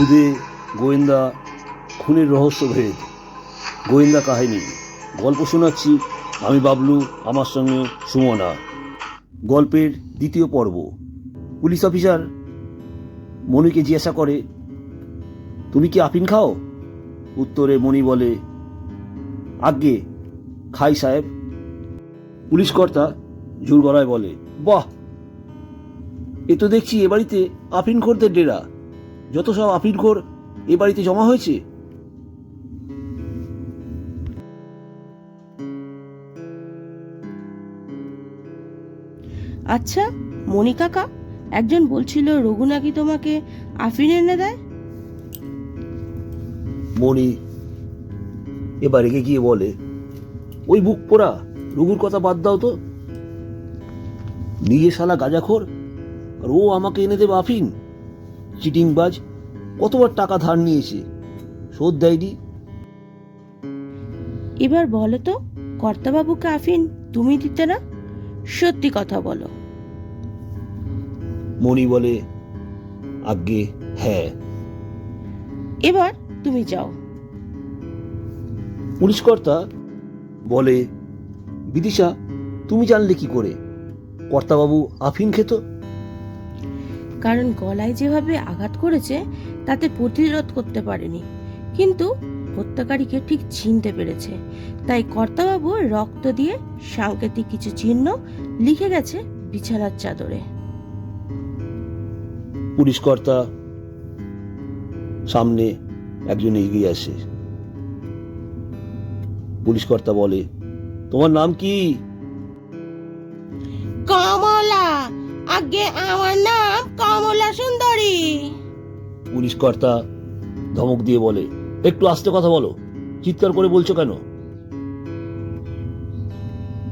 খুদে গোয়েন্দা খুনের রহস্য ভেদ। গোয়েন্দা কাহিনী। গল্প শোনাচ্ছি আমি বাবলু, আমার সঙ্গে সুমনা। গল্পের দ্বিতীয় পর্ব। পুলিশ অফিসার মণিকে জিজ্ঞাসা করে, তুমি কি আফিন খাও? উত্তরে মণি বলে, আজ্ঞে, খাই সাহেব। পুলিশ কর্তা জোর গলায় বলে, বাহ! এ তো দেখছি এ বাড়িতে আফিনখোরদের ডেরা। যত সব আফিনখোর এ বাড়িতে জমা হয়েছে। আচ্ছা মণি কাকা একজন বলছিল রঘু নাকি তোমাকে আফিন এনে দেয়? মণি এবার রেগে গিয়ে বলে ওই বুক পোড়া রঘুর কথা বাদ দাও তো। নিজে শালা গাজাখোর আর ও আমাকে এনে দেবে আফিন। চিটিংবাজ কতবার টাকা ধার নিয়েছে শোধ দেয়নি। এবার বলো তো কর্তাবাবুকে আফিন তুমি দিতে না? সত্যি কথা বলো। মণি বলে আজ্ঞে হ্যাঁ। এবার তুমি যাও। পুলিশ কর্তা বলে বিদিশা তুমি জানলে কি করে? কর্তাবাবু আফিন খেত? কারণ গলায় যেভাবে আঘাত করেছে তাতে প্রতিরোধ করতে পারেনি। কিন্তু হত্যাকারীকে ঠিক চিনতে পেরেছে। তাই কর্তাবাবু রক্ত দিয়ে সাংকেতিক কিছু চিহ্ন লিখে গেছে বিছানার চাদরে। পুলিশ কর্তা সামনে একজন এগিয়ে আসে। পুলিশ কর্তা বলে তোমার নাম কি? কমলা আগে আমার নাম কমলা সুন্দরী। পুলিশ কর্তা ধমক দিয়ে বলে একটু আস্তে কথা বলো চিৎকার করে বলছো কেন?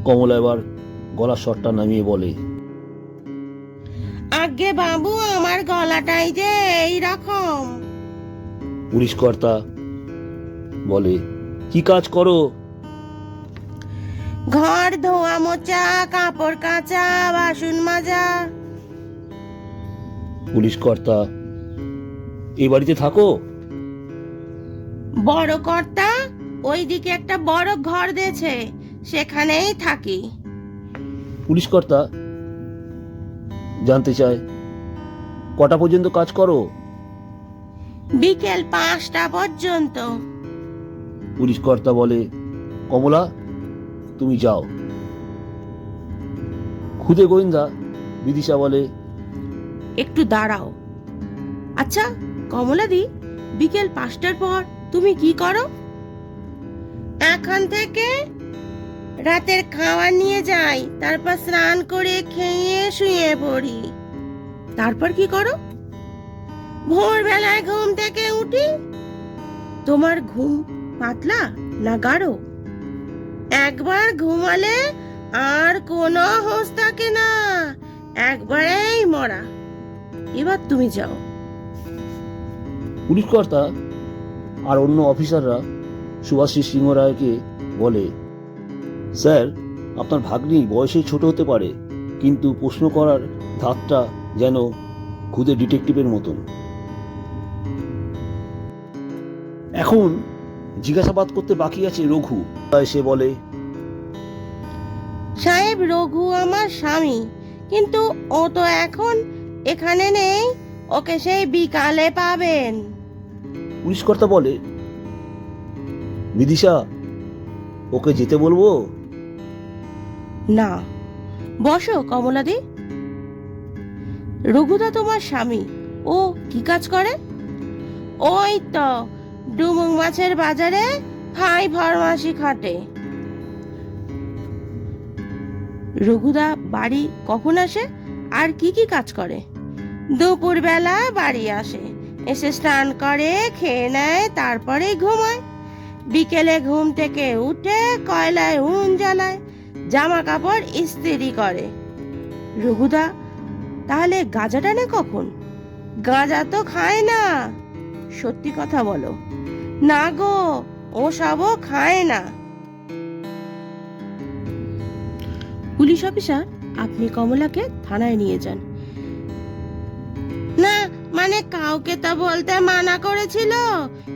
কমলা এবার গলার শটটা নামিয়ে বলে আগে বাবু আমার গলাটাই যে এই রকম পুলিশ কর্তা বলে কি কাজ করো? ঘর ধোয়া মোচা কাপড় কাচা বাসন মাজা। পুলিশ কর্তা এ বাড়িতে থাকো। বড় কর্তা ওইদিকে একটা বড় ঘর দিয়েছে সেখানেই থাকি। পুলিশ কর্তা জানতে চাই কটা পর্যন্ত কাজ করো? বিকেল পাঁচটা পর্যন্ত। পুলিশ কর্তা বলে কমলা? তুমি যাও। খুদে গোয়েন্দা বিদিশা বলে একটু দাঁড়াও। আচ্ছা কমলাদি বিকেল পাঁচটার পর তুমি কি করো? এখন থেকে রাতের খাওয়া নিয়ে যাই তারপর স্নান করে খেয়ে শুয়ে পড়ি। তারপর কি করো? ভোরবেলায় ঘুম থেকে উঠি। তোমার ঘুম পাতলা না গাঢ়? একবার ঘুমালে আর কোনো হোশ থাকে না। একবারেই মরা। এবার তুমি যাও। পুলিশ কর্তা আর অন্য অফিসাররা সুভাষী সিংহ রায়কে বলে, স্যার, আপনার ভাগ্নি বয়সে ছোট হতে পারে, কিন্তু প্রশ্ন করার ধাতটা যেন খুদে ডিটেকটিভের মতন। এখন জিজ্ঞাসাবাদ করতে বাকি আছে রঘু। তাই সে বলে সাহেব রঘু আমার স্বামী কিন্তু ও তো এখন এখানে নেই ওকে সেই বিকালে পাবেন। পুলিশ কর্তা বলে বিদিশা ওকে যেতে বলব? না বসো কমলাদি। রঘুদা তোমার স্বামী ও কি কাজ করে? ওই তো ডুমুং মাছের বাজারে ফাই ফরমাসি খাটে। রঘুদা, বাড়ি কখন আসে? আর কি কি কাজ করে? দুপুরবেলা বাড়ি আসে। এসে স্নান করে, খেয়ে নেয়, তারপরে ঘুমায়। বিকেলে ঘুম থেকে উঠে কয়লায় উন জ্বালায়। জামা কাপড় ইস্ত্রি করে। রঘুদা, তাহলে গাঁজা টানে কখন? গাঁজা তো খায় না। সত্যি কথা বলো। না গো ও সবও খায় না। পুলিশ অফিসার আপনি কমলাকে থানায় নিয়ে যান। না মানে কাউকে তো বলতে মানা করেছিল?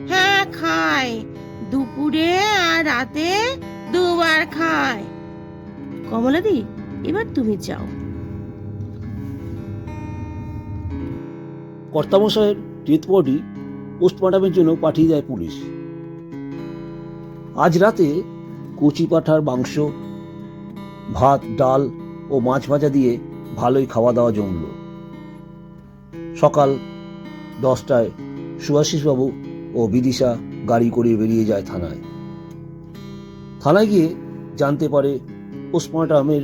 হ্যাঁ খায়। দুপুরে আর রাতে দুবার খায়। কমলাদি এবার তুমি যাও। কর্তামশায়ের ডেথ বডি পোস্টমর্টমের জন্য পাঠিয়ে দেয় পুলিশ। আজ রাতে কচি পাঠার মাংস, ভাত, ডাল ও মাছ ভাজা দিয়ে ভালোই খাওয়া দাওয়া জমল। সকাল দশটায় সুভাষিসবাবু ও বিদিশা গাড়ি করে বেরিয়ে যায় থানায়। থানায় গিয়ে জানতে পারে পোস্টমর্টমের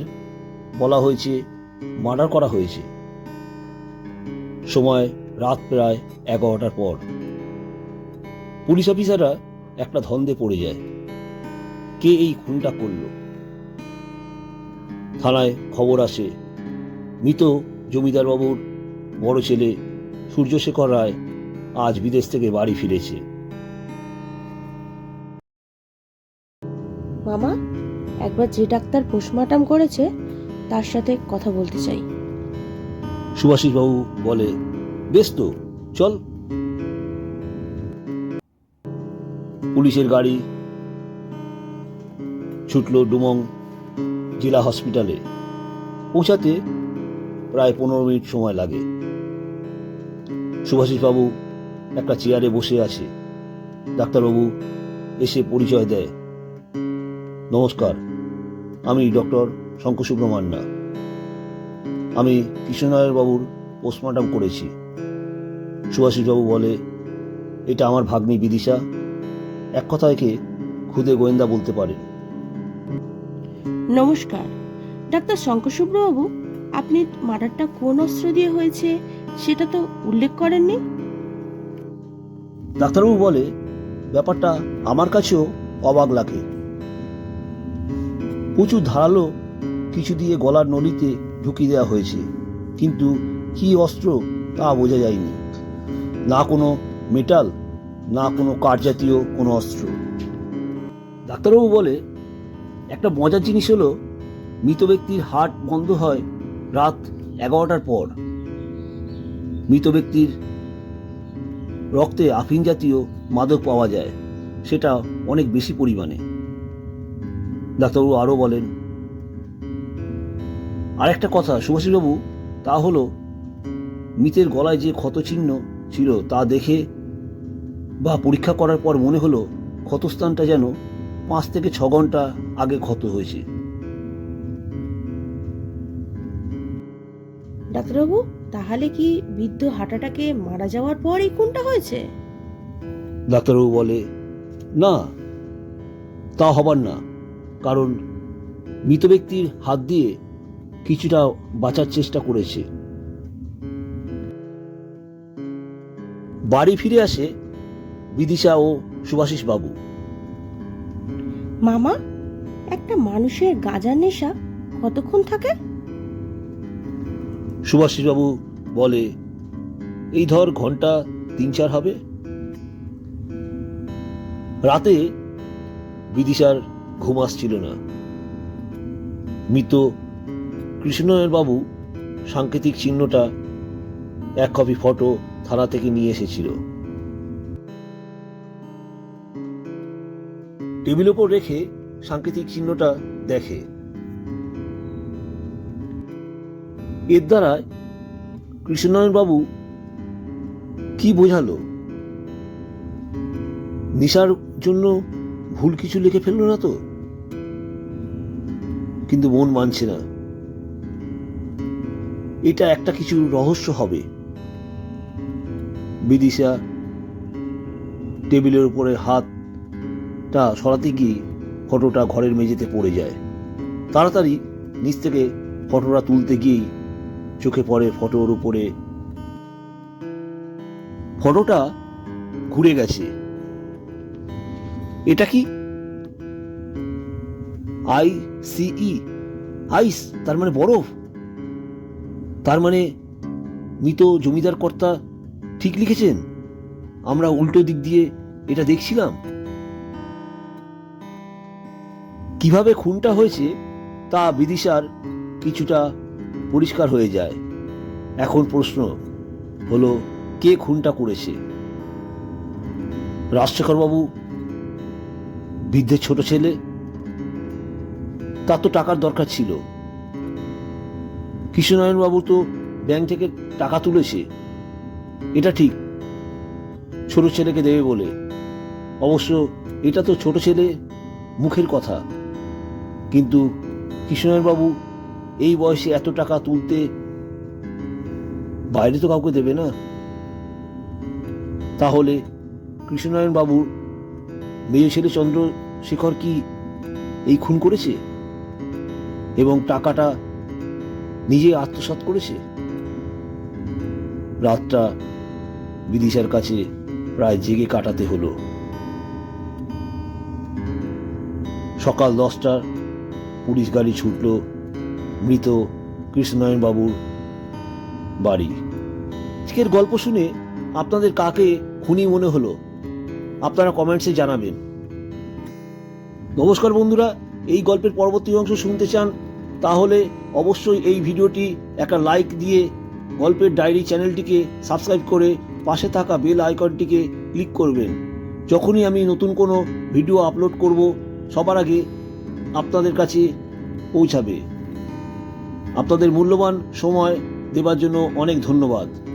বলা হয়েছে, মার্ডার করা হয়েছে। সময় রাত প্রায় এগারোটার পর। পুলিশ অফিসাররা একটা ধন্দে পড়ে যায়। কে এই খুনটা করল? থানায় খবর আসে মৃত জমিদার বাবুর বড় ছেলে সূর্যশেখর রায় আজ বিদেশ থেকে বাড়ি ফিরেছে। মামা একবার যে ডাক্তার পোস্টমর্টম করেছে তার সাথে কথা বলতে চাই। সুভাষিসবাবু বলে বেশ তো চল। পুলিশের গাড়ি ছুটল ডুমং জেলা হসপিটালে। পৌঁছাতে প্রায় পনেরো মিনিট সময় লাগে। সুভাষিসবাবু একটা চেয়ারে বসে আছে। ডাক্তারবাবু এসে পরিচয় দেয়। নমস্কার, আমি ডক্টর শঙ্কর সুব্রহ্মান্না আমি কৃষ্ণনারায়ণ বাবুর পোস্টমর্টম করেছি। সুভাষিসবাবু বলে, এটা আমার ভাগ্নি বিদিশা। এক কথা একে খুদে গোয়েন্দা বলতে পারে। নমস্কার। ডাক্তার শঙ্কর আপনি মার্ডারটা কোন অস্ত্র দিয়ে হয়েছে সেটা তো উল্লেখ করেননি? ডাক্তারবাবু বলে, ব্যাপারটা আমার কাছেও অবাক লাগে। প্রচুর ধারালো কিছু দিয়ে গলার নলিতে ঢুকিয়ে দেওয়া হয়েছে, কিন্তু কি অস্ত্র তা বোঝা যায়নি। না কোনো মেটাল, না কোনো কাঠ জাতীয় কোনো অস্ত্র। ডাক্তারবাবু বলে একটা মজার জিনিস হলো, মৃত ব্যক্তির হার্ট বন্ধ হয় রাত এগারোটার পর। মৃত ব্যক্তির রক্তে আফিন জাতীয় মাদক পাওয়া যায়, সেটা অনেক বেশি পরিমাণে। ডাক্তারবাবু আরও বলেন, আরেকটা কথা সুভাষীবাবু তা হলো, মৃতের গলায় যে ক্ষতচিহ্ন ছিল তা দেখে বা পরীক্ষা করার পর মনে হলো ক্ষতস্থানটা যেন পাঁচ থেকে ছ ঘণ্টা আগে ক্ষত হয়েছে। ডাক্তারবাবু তাহলে কি বৃদ্ধ হাঁটাটাকে মারা যাওয়ার পরই কোনটা হয়েছে? ডাক্তারবাবু বলে না তা হবার না। কারণ মৃত ব্যক্তির হাত দিয়ে কিছুটা বাঁচার চেষ্টা করেছে। বাড়ি ফিরে আসে বিদিশা ও সুভাষিস বাবু মামা, একটা মানুষের গাজার নেশা কতক্ষণ থাকে? সুভাষিস বাবু বলে, এই ধর ঘণ্টা তিন চার হবে। রাতে বিদিশার ঘুম আসছিল না। মৃত কৃষ্ণনয়ন বাবু সাংকেতিক চিহ্নটা এক কপি ফটো থানা থেকে নিয়ে এসেছিল। টেবিল ওপর রেখে সাংকেতিক চিহ্নটা দেখে। এর দ্বারা বাবু কি বোঝালো? নিশার জন্য ভুল কিছু লিখে ফেলল না তো? কিন্তু মন মানছে না। এটা একটা কিছু রহস্য হবে। বিদিশা টেবিলের উপরে হাতটা সরাতে গিয়ে ফটোটা ঘরের মেঝেতে পড়ে যায়। তাড়াতাড়ি নিচ থেকে ফটোটা তুলতে গিয়েই চোখে পড়ে ফটোর উপরে। ফটোটা ঘুরে গেছে। এটা কি? আই সিই আইস, তার মানে বরফ? তার মানে মৃত জমিদার কর্তা ঠিক লিখেছেন? আমরা উল্টো দিক দিয়ে এটা দেখছিলাম। কীভাবে খুনটা হয়েছে তা বিদিশার কিছুটা পরিষ্কার হয়ে যায়। এখন প্রশ্ন হলো, কে খুনটা করেছে? রাজশেখরবাবু, বৃদ্ধের ছোট ছেলে? তার তো টাকার দরকার ছিল। কৃষ্ণনারায়ণবাবু তো ব্যাংক থেকে টাকা তুলেছে। এটা ঠিক। ছোট ছেলেকে দেবে বলে। অবশ্য এটা তো ছোট ছেলে মুখের কথা। কিন্তু কৃষ্ণনারায়ণবাবু এই বয়সে এত টাকা তুলতে বাইরে তো কাউকে দেবে না। তাহলে কৃষ্ণনারায়ণ বাবুর মেয়ে ছেলে চন্দ্রশেখর কি এই খুন করেছে? এবং টাকাটা নিজে আত্মসাৎ করেছে? রাতটা বিদিশার কাছে প্রায় জেগে কাটাতে হলো। সকাল দশটার পুলিশ গাড়ি ছুটল, মৃত কৃষ্ণনারায়ণ বাবুর বাড়ি। আজকের গল্প শুনে আপনাদের কাকে খুনি মনে হলো, আপনারা কমেন্টসে জানাবেন। নমস্কার বন্ধুরা, এই গল্পের পরবর্তী অংশ শুনতে চান, তাহলে অবশ্যই এই ভিডিওটি একটা লাইক দিয়ে গল্পের ডায়েরি চ্যানেলটিকে সাবস্ক্রাইব করে পাশে থাকা বেল আইকনটিকে ক্লিক করবেন। যখনই আমি নতুন কোনো ভিডিও আপলোড করব, সবার আগে আপনাদের কাছে পৌঁছাবে। আপনাদের মূল্যবান সময় দেবার জন্য অনেক ধন্যবাদ।